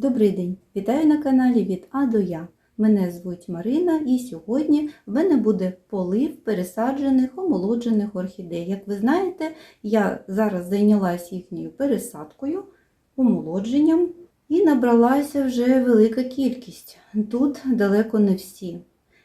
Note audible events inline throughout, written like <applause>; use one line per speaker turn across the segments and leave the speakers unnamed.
Добрий день! Вітаю на каналі від А до Я. Мене звуть Марина і сьогодні в мене буде полив пересаджених омолоджених орхідей. Як ви знаєте, я зараз зайнялася їхньою пересадкою, омолодженням і набралася вже велика кількість. Тут далеко не всі.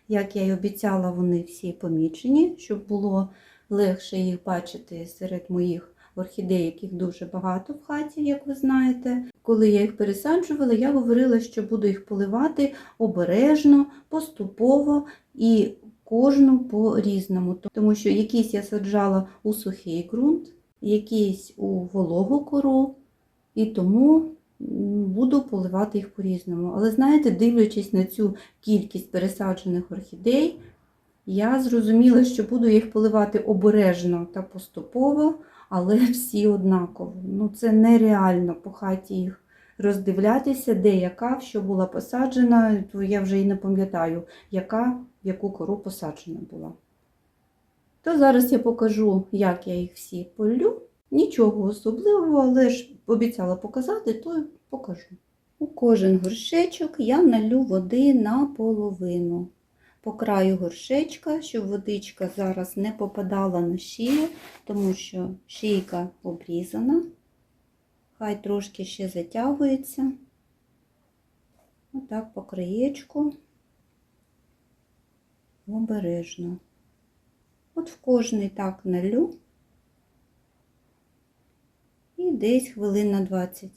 Як я й обіцяла, вони всі помічені, щоб було легше їх бачити серед моїх орхідей, яких дуже багато в хаті, як ви знаєте. Коли я їх пересаджувала, я говорила, що буду їх поливати обережно, поступово і кожну по-різному. Тому що якісь я саджала у сухий ґрунт, якісь у вологу кору, і тому буду поливати їх по-різному. Але знаєте, дивлячись на цю кількість пересаджених орхідей, я зрозуміла, що буду їх поливати обережно та поступово, але <laughs> всі однаково. Ну, це нереально по хаті їх роздивлятися, де яка, що була посаджена, то я вже і не пам'ятаю, яка яку кору посаджена була. То зараз я покажу, як я їх всі полю. Нічого особливого, але ж обіцяла показати, то покажу. У кожен горшечок я налю води наполовину. По краю горшечка, щоб водичка зараз не попадала на шию, тому що шийка обрізана. Хай трошки ще затягується. Отак по краєчку. Обережно. От в кожний так налю. І десь хвилин на 20.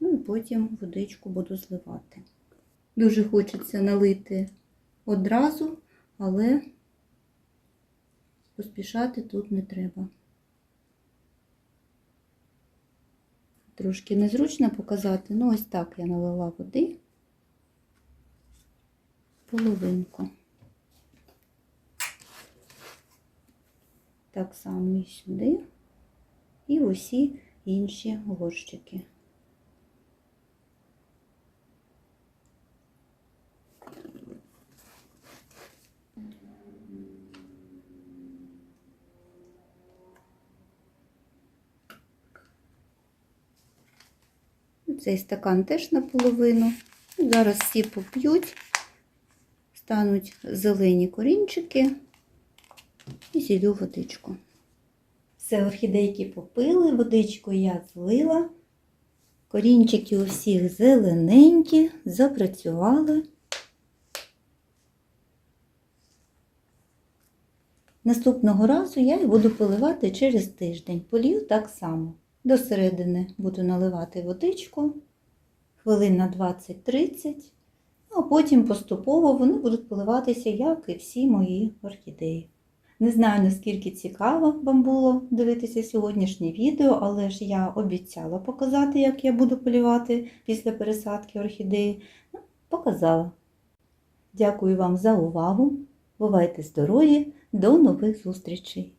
Ну і потім водичку буду зливати. Дуже хочеться налити одразу, але поспішати тут не треба. Трошки незручно показати, ну ось так я налила води половинку. Так само і сюди, і усі інші горщики. Цей стакан теж наполовину. Зараз всі поп'ють, стануть зелені корінчики і зілю водичку. Все, орхідейки попили, водичку я злила. Корінчики у всіх зелененькі, запрацювали. Наступного разу я їх буду поливати через тиждень. Полію так само. До середини буду наливати водичку, хвилин на 20-30, а потім поступово вони будуть поливатися, як і всі мої орхідеї. Не знаю, наскільки цікаво вам було дивитися сьогоднішнє відео, але ж я обіцяла показати, як я буду полювати після пересадки орхідеї. Ну, Показала. Дякую вам за увагу. Бувайте здорові! До нових зустрічей!